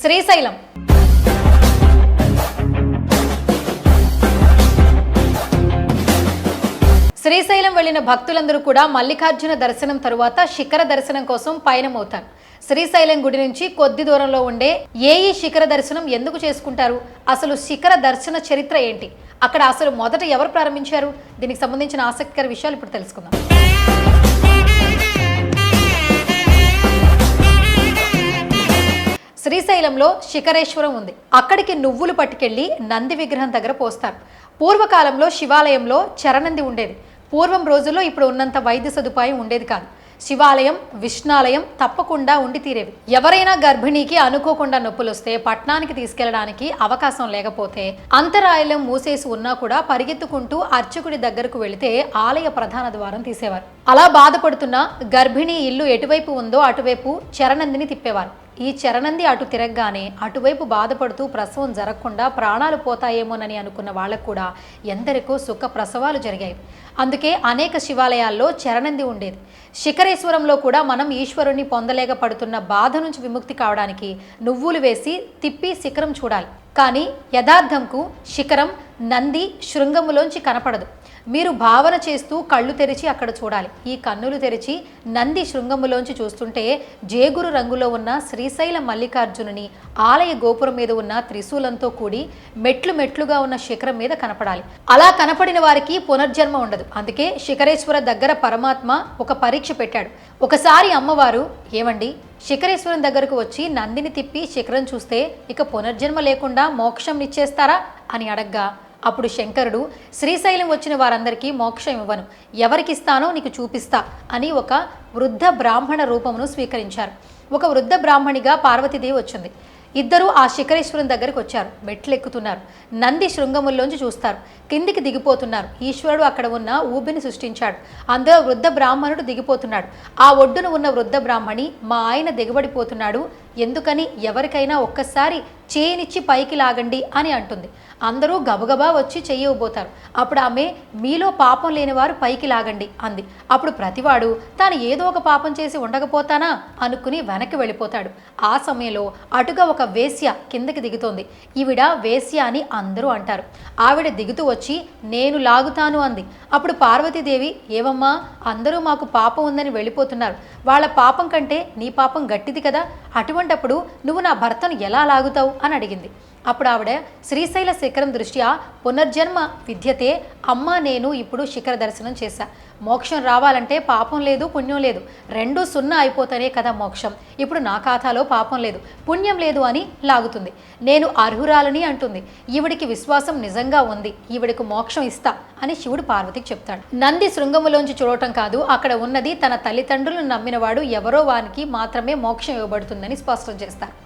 శ్రీశైలం. శ్రీశైలం వెళ్ళిన భక్తులందరూ కూడా మల్లికార్జున దర్శనం తరువాత శిఖర దర్శనం కోసం పయనమవుతారు. శ్రీశైలం గుడి నుంచి కొద్ది దూరంలో ఉండే ఏ ఈ శిఖర దర్శనం ఎందుకు చేసుకుంటారు? అసలు శిఖర దర్శన చరిత్ర ఏంటి? అక్కడ అసలు మొదట ఎవరు ప్రారంభించారు? దీనికి సంబంధించిన ఆసక్తికర విషయాలు ఇప్పుడు తెలుసుకుందాం. శ్రీశైలంలో శిఖరేశ్వరం ఉంది. అక్కడికి నువ్వులు పట్టుకెళ్ళి నంది విగ్రహం దగ్గర పోస్తారు. పూర్వకాలంలో శివాలయంలో చరణంది ఉండేది. పూర్వం రోజుల్లో ఇప్పుడు ఉన్నంత వైద్య సదుపాయం ఉండేది కాదు. శివాలయం విష్ణాలయం తప్పకుండా ఉండి తీరేవి. ఎవరైనా గర్భిణీకి అనుకోకుండా నొప్పులు వస్తే పట్నానికి తీసుకెళ్ళడానికి అవకాశం లేకపోతే అంతరాయలం మూసేసి ఉన్నా కూడా పరిగెత్తుకుంటూ అర్చకుడి దగ్గరకు వెళితే ఆలయ ప్రధాన ద్వారం తీసేవారు. అలా బాధపడుతున్న గర్భిణీ ఇల్లు ఎటువైపు ఉందో అటువైపు చరణందిని తిప్పేవారు. ఈ చరణంది అటు తిరగగానే అటువైపు బాధపడుతూ ప్రసవం జరగకుండా ప్రాణాలు పోతాయేమోనని అనుకున్న వాళ్ళకు కూడా ఎందరికో సుఖ ప్రసవాలు జరిగాయి. అందుకే అనేక శివాలయాల్లో చరణంది ఉండేది. శిఖరేశ్వరంలో కూడా మనం ఈశ్వరుణ్ణి పొందలేక పడుతున్న బాధ నుంచి విముక్తి కావడానికి నువ్వులు వేసి తిప్పి శిఖరం చూడాలి. కానీ యథార్థంకు శిఖరం నంది శృంగములోంచి కనపడదు. మీరు భావన చేస్తూ కళ్ళు తెరిచి అక్కడ చూడాలి. ఈ కన్నులు తెరిచి నంది శృంగములోంచి చూస్తుంటే జేగురు రంగులో ఉన్న శ్రీశైల మల్లికార్జునుని ఆలయ గోపురం మీద ఉన్న త్రిశూలంతో కూడి మెట్లు మెట్లుగా ఉన్న శిఖరం మీద కనపడాలి. అలా కనపడిన వారికి పునర్జన్మ ఉండదు. అందుకే శిఖరేశ్వర దగ్గర పరమాత్మ ఒక పరీక్ష పెట్టాడు. ఒకసారి అమ్మవారు ఏమండి? శిఖరేశ్వరం దగ్గరకు వచ్చి నందిని తిప్పి శిఖరం చూస్తే ఇక పునర్జన్మ లేకుండా మోక్షం ఇచ్చేస్తారా అని అడగ్గా. అప్పుడు శంకరుడు శ్రీశైలం వచ్చిన వారందరికీ మోక్షం ఇవ్వను ఎవరికిస్తానో నీకు చూపిస్తా అని ఒక వృద్ధ బ్రాహ్మణ రూపమును స్వీకరించారు. ఒక వృద్ధ బ్రాహ్మణిగా పార్వతీదేవి వచ్చింది. ఇద్దరూ ఆ శిఖరేశ్వరం దగ్గరికి వచ్చారు. మెట్లు ఎక్కుతున్నారు నంది శృంగముల్లోంచి చూస్తారు. కిందికి దిగిపోతున్నారు. ఈశ్వరుడు అక్కడ ఉన్న ఊబిని సృష్టించాడు. అందులో వృద్ధ బ్రాహ్మణుడు దిగిపోతున్నాడు. ఆ ఒడ్డున ఉన్న వృద్ధ బ్రాహ్మణి మా ఆయన దిగబడిపోతున్నాడు. ఎందుకని ఎవరికైనా ఒక్కసారి చేయనిచ్చి పైకి లాగండి అని అంటుంది. అందరూ గబగబా వచ్చి చెయ్యబోతారు అప్పుడు ఆమె మీలో పాపం లేనివారు పైకి లాగండి అంది. అప్పుడు ప్రతివాడు తాను ఏదో ఒక పాపం చేసి ఉండకపోతానా? అనుకుని వెనక్కి వెళ్ళిపోతాడు. ఆ సమయంలో అటుగా ఒక వేశ్య కిందకి దిగుతోంది. ఈవిడ వేశ్య అని అందరూ అంటారు. ఆవిడ దిగుతూ వచ్చి నేను లాగుతాను అంది. అప్పుడు పార్వతీదేవి ఏవమ్మా అందరూ మాకు పాపం ఉందని వెళ్ళిపోతున్నారు. వాళ్ళ పాపం కంటే నీ పాపం గట్టిది కదా. అటువంటి అలాంటప్పుడు నువ్వు నా భర్తను ఎలా లాగుతావు? అని అడిగింది. అప్పుడు ఆవిడ శ్రీశైల శిఖరం దృష్ట్యా పునర్జన్మ విద్యతే అమ్మ నేను ఇప్పుడు శిఖర దర్శనం చేశా. మోక్షం రావాలంటే పాపం లేదు పుణ్యం లేదు. రెండు సున్నా అయిపోతేనే కదా మోక్షం. ఇప్పుడు నా ఖాతాలో పాపం లేదు పుణ్యం లేదు అని లాగుతుంది. నేను అర్హురాలని అంటుంది. ఈవిడికి విశ్వాసం నిజంగా ఉంది ఈవిడికి మోక్షం ఇస్తా అని శివుడు పార్వతికి చెప్తాడు. నంది శృంగములోంచి చూడటం కాదు అక్కడ ఉన్నది తన తల్లిదండ్రులను నమ్మినవాడు ఎవరో వానికి మాత్రమే మోక్షం ఇవ్వబడుతుందని స్పష్టం చేస్తారు.